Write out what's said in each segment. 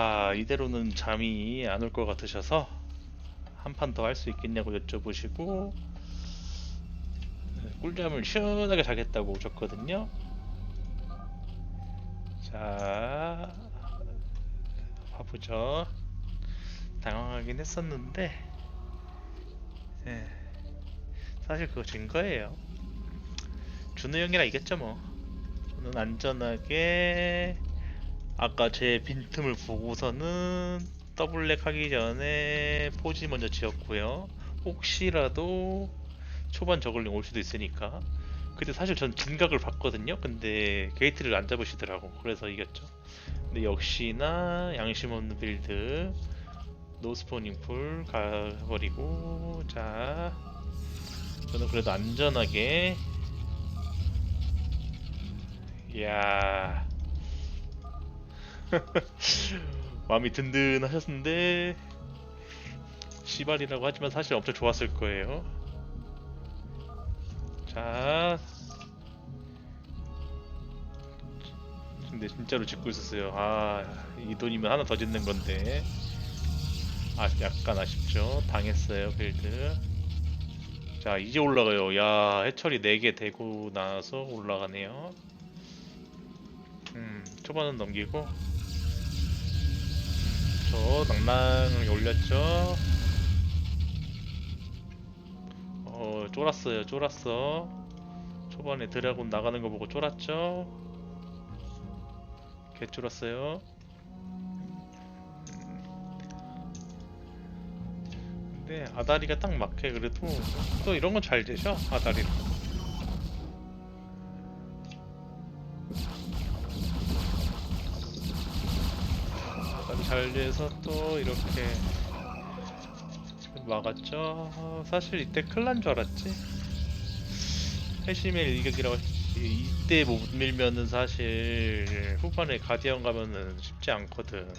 아, 이대로는 잠이 안 올 것 같으셔서 한 판 더 할 수 있겠냐고 여쭤보시고 네, 꿀잠을 시원하게 자겠다고 오셨거든요. 자, 봐보죠. 당황하긴 했었는데, 네, 사실 그거 진 거예요. 준우 형이랑 이겼죠 뭐. 저는 안전하게 아까 제 빈틈을 보고서는 더블랙 하기 전에 포지 먼저 지었고요. 혹시라도 초반 저글링 올 수도 있으니까. 그때 사실 전 진각을 봤거든요. 근데 게이트를 안 잡으시더라고. 그래서 이겼죠. 근데 역시나 양심 없는 빌드 노스포닝 풀 가버리고 자 저는 그래도 안전하게 이야 마음이 든든하셨는데 시발이라고 하지만 사실 엄청 좋았을 거예요. 자, 근데 진짜로 짓고 있었어요. 아, 이 돈이면 하나 더 짓는 건데. 아, 약간 아쉽죠. 당했어요, 빌드. 자, 이제 올라가요. 야, 해철이 4개 되고 나서 올라가네요. 음, 초반은 넘기고. 저 낭낭을 올렸죠. 어, 쫄았어요. 쫄았어. 초반에 드래곤 나가는 거 보고 쫄았죠. 개 쫄았어요. 근데 아다리가 딱 막해 그래도 또 이런 건 잘 되죠 아다리. 아 잘 돼서 또 이렇게 막았죠. 사실 이때 큰일 난줄 알았지. 회심의 일격이라고. 이때 못 밀면은 사실 후반에 가디언 가면은 쉽지 않거든.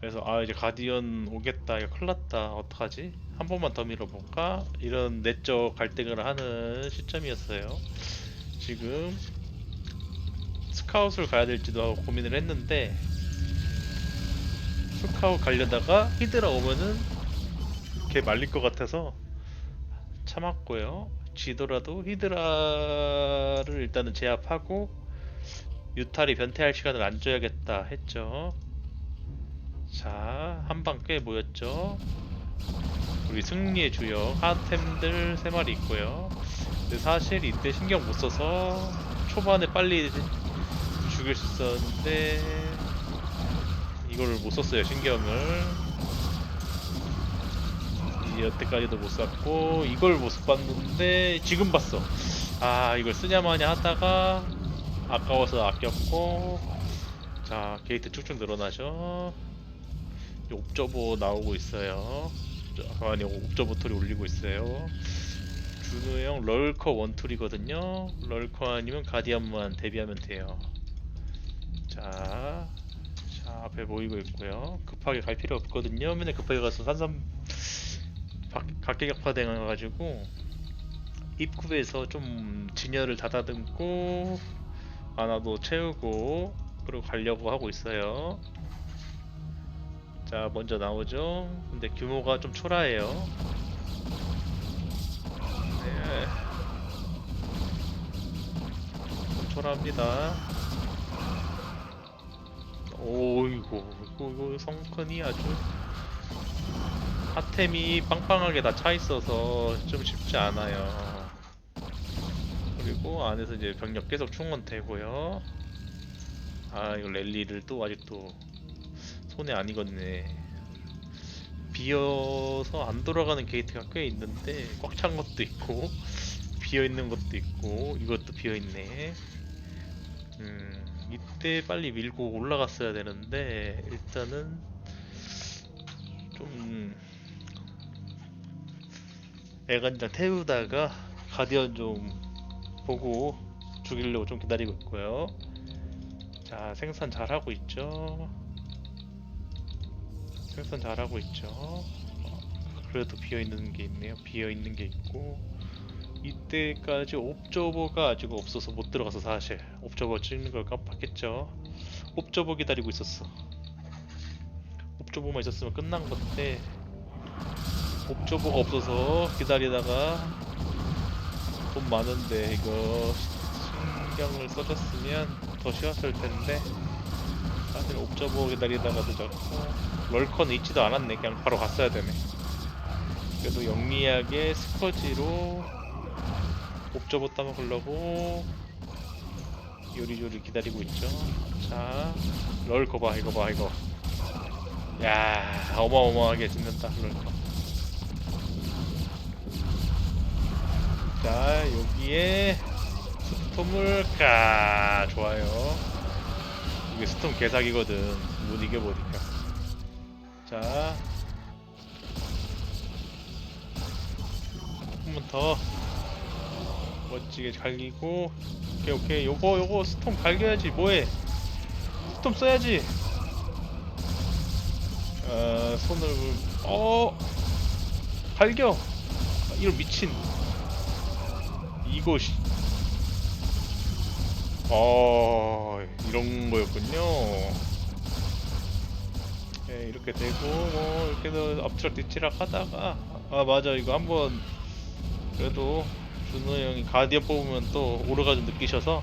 그래서 아 이제 가디언 오겠다 이거 큰일 났다 어떡하지? 한 번만 더 밀어볼까? 이런 내적 갈등을 하는 시점이었어요. 지금 스카웃을 가야 될지도 고민을 했는데 스카웃 가려다가 히드라 오면은 걔 말릴 것 같아서 참았고요. 지더라도 히드라를 일단은 제압하고 유탈이 변태할 시간을 안 줘야겠다 했죠. 자, 한 방 꽤 모였죠. 우리 승리의 주역 하템들 세 마리 있고요. 근데 사실 이때 신경 못 써서 초반에 빨리 죽일 수 있었는데 이거를 못 썼어요. 이 여태까지도 못 샀고 이걸 못 봤는데 지금 봤어. 아 이걸 쓰냐 마냐 하다가 아까워서 아꼈고 자 게이트 쭉쭉 늘어나죠. 옵저버 나오고 있어요. 저- 아니 옵저버 털이 올리고 있어요. 준우 형 럴커 원툴이거든요. 럴커 아니면 가디언만 대비하면 돼요. 자, 자 앞에 보이고 있고요. 급하게 갈 필요 없거든요. 맨날 급하게 가서 산삼 박- 각계격파 당해가지고 입구에서 좀 진열을 닫아듬고 아나도 채우고 그리고 가려고 하고 있어요. 자 먼저 나오죠. 근데 규모가 좀 초라해요. 네. 좀 초라합니다. 오이고 이거, 성큰이 아주 하템이 빵빵하게 다 차 있어서 좀 쉽지 않아요. 그리고 안에서 이제 병력 계속 충원되고요. 아 이거 랠리를 또 아직도 손에 안 익었네. 비어서 안 돌아가는 게이트가 꽤 있는데 꽉 찬 것도 있고 비어 있는 것도 있고 이것도 비어 있네. 음 이때 빨리 밀고 올라갔어야 되는데 일단은 좀 애간장 태우다가 가디언 좀 보고 죽이려고 좀 기다리고 있고요. 자 생산 잘 하고 있죠. 생산 잘하고 있죠. 어, 그래도 비어 있는 게 있네요. 비어 있는 게 있고 이때까지 옵저버가 아직 없어서 못 들어가서 사실 옵저버 찍는 걸 깜빡했죠. 옵저버 기다리고 있었어. 옵저버만 있었으면 끝난 건데 옵저버가 없어서 기다리다가 돈 많은데 이거 신경을 써줬으면 더 쉬웠을 텐데 사실 옵저버 기다리다가 늦었고 럴컨 있지도 않았네 그냥 바로 갔어야 되네 그래도 영리하게 스커지로 옵저버 따먹으려고 요리조리 기다리고 있죠. 자 럴커 봐 이거 봐 이거. 야 어마어마하게 짓는다 럴커 자 여기에 스톰을 까 좋아요. 이게 스톰 개사기거든 못 이겨 못 이겨 자한 번 더 멋지게 갈기고. 오케이 오케이. 요거 요거 스톰 갈겨야지. 뭐해? 스톰 써야지. 어 손을 어? 갈겨. 아, 이런 미친. 씨. 어 이런 거였군요. 네, 이렇게 되고 뭐 이렇게 해서 앞치락 뒤치락 하다가. 아 맞아. 이거 한번 그래도 준호 형이 가디언 뽑으면 또 오르가 좀 느끼셔서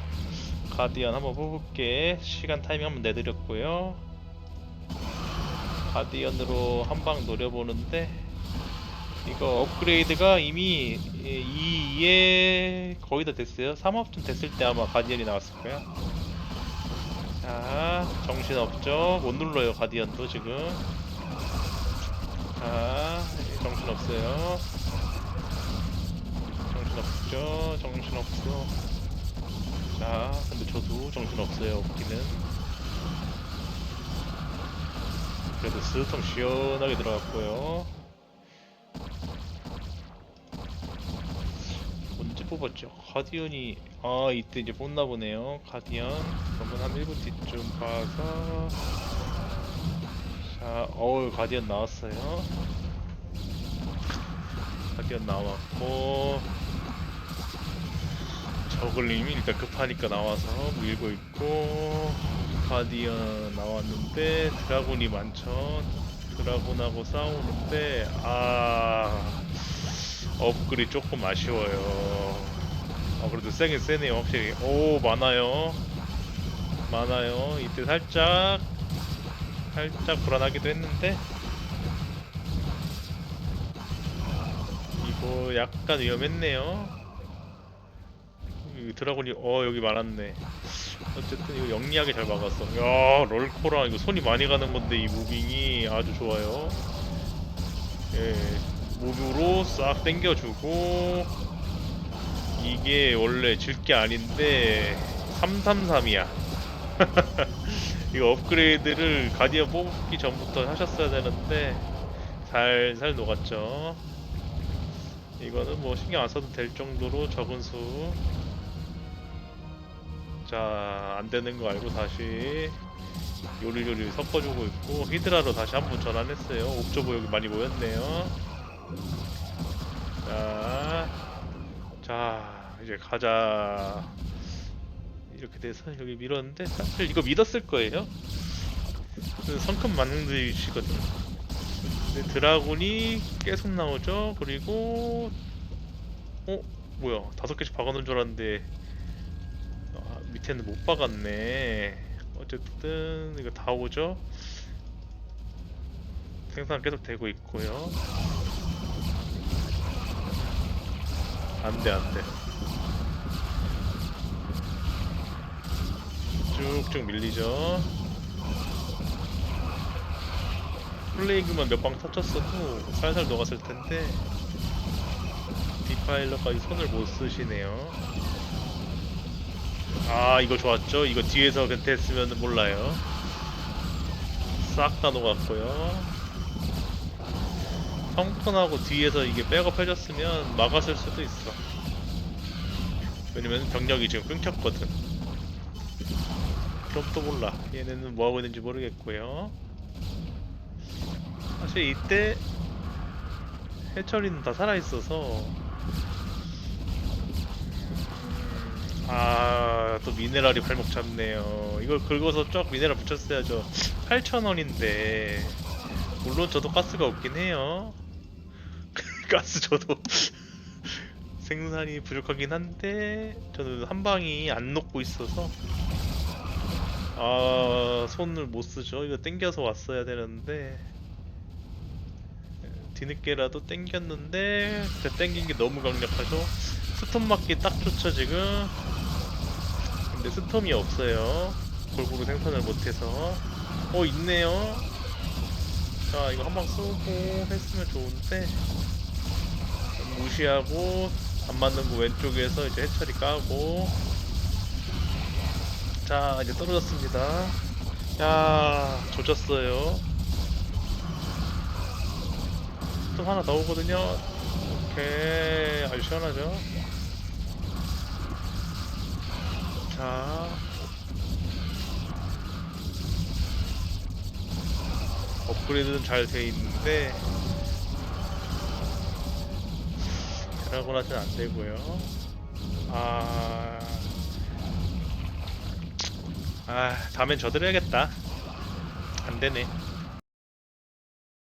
가디언 한번 뽑을게. 시간 타이밍 한번 내드렸고요. 가디언으로 한 방 노려보는데 이거 업그레이드가 이미 2에 거의 다 됐어요. 3업쯤 됐을 때 아마 가디언이 나왔을 거야 자 정신없죠? 못 눌러요 가디언도 지금. 자 정신없어요 정신없죠. 정신없어. 자 근데 저도 정신없어요 없기는. 그래도 스톰 시원하게 들어갔고요. 언제 뽑았죠? 가디언이 아 이때 이제 뽑나 보네요. 가디언. 그러면 한 1분 뒤쯤 봐서. 자 어우 가디언 나왔어요. 가디언 나왔고 저글링이 일단 급하니까 나와서 밀고 있고 가디언 나왔는데 드라군이 많죠. 드라군하고 싸우는데 아 업글이 조금 아쉬워요. 아 그래도 세긴 세네요 확실히. 오 많아요. 많아요. 이때 살짝 살짝 불안하기도 했는데. 이거 약간 위험했네요 이 드라곤이 어 여기 많았네. 어쨌든 이거 영리하게 잘 막았어. 야 롤코랑 이거 손이 많이 가는 건데 이 무빙이 아주 좋아요. 예 무브로 싹 당겨주고 이게 원래 질게 아닌데 333이야. 이거 업그레이드를 가디언 뽑기 전부터 하셨어야 되는데 살살 녹았죠. 이거는 뭐 신경 안 써도 될 정도로 적은 수 자, 안 되는 거 알고 다시 요리요리 섞어주고 있고 히드라로 다시 한 번 전환했어요. 옵저버 여기 많이 모였네요. 자, 자 이제 가자. 이렇게 돼서 여기 밀었는데 사실 이거 믿었을 거예요. 그 성큼 만능들이시거든. 근데 드라군이 계속 나오죠. 그리고 어 뭐야 다섯 개씩 박아놓은 줄 알았는데 아, 밑에는 못 박았네. 어쨌든 이거 다 오죠. 생산 계속 되고 있고요. 안돼 안돼. 쭉쭉 밀리죠. 플레이그만 몇 방 터쳤어도 살살 녹았을 텐데 디파일러까지 손을 못 쓰시네요. 아 이거 좋았죠? 이거 뒤에서 변태했으면 몰라요. 싹 다 녹았고요. 성턴하고 뒤에서 이게 백업 해줬으면 막았을 수도 있어. 왜냐면 병력이 지금 끊겼거든. 그럼 또 몰라. 얘네는 뭐 하고 있는지 모르겠고요. 사실 이때 해철이는 다 살아있어서 아, 또 미네랄이 발목 잡네요. 이걸 긁어서 쫙 미네랄 붙였어야죠. 8,000원인데. 물론 저도 가스가 없긴 해요. 가스 저도 생산이 부족하긴 한데 저는 한 방이 안 녹고 있어서 아 손을 못 쓰죠. 이거 땡겨서 왔어야 되는데 뒤늦게라도 땡겼는데 그 땡긴 게 너무 강력하죠. 스톰 맞기 딱 좋죠 지금. 근데 스톰이 없어요. 골고루 생산을 못해서. 어 있네요. 자 이거 한 방 쏘고 했으면 좋은데. 무시하고 안 맞는 거 왼쪽에서 이제 해처리 까고. 자 이제 떨어졌습니다. 야 조졌어요. 또 하나 더 오거든요. 오케이. 아주 시원하죠 자 업그레이드는 잘 돼 있는데 드라곤한테는 안 되고요. 아, 아, 다음엔 저 드려야겠다. 안 되네.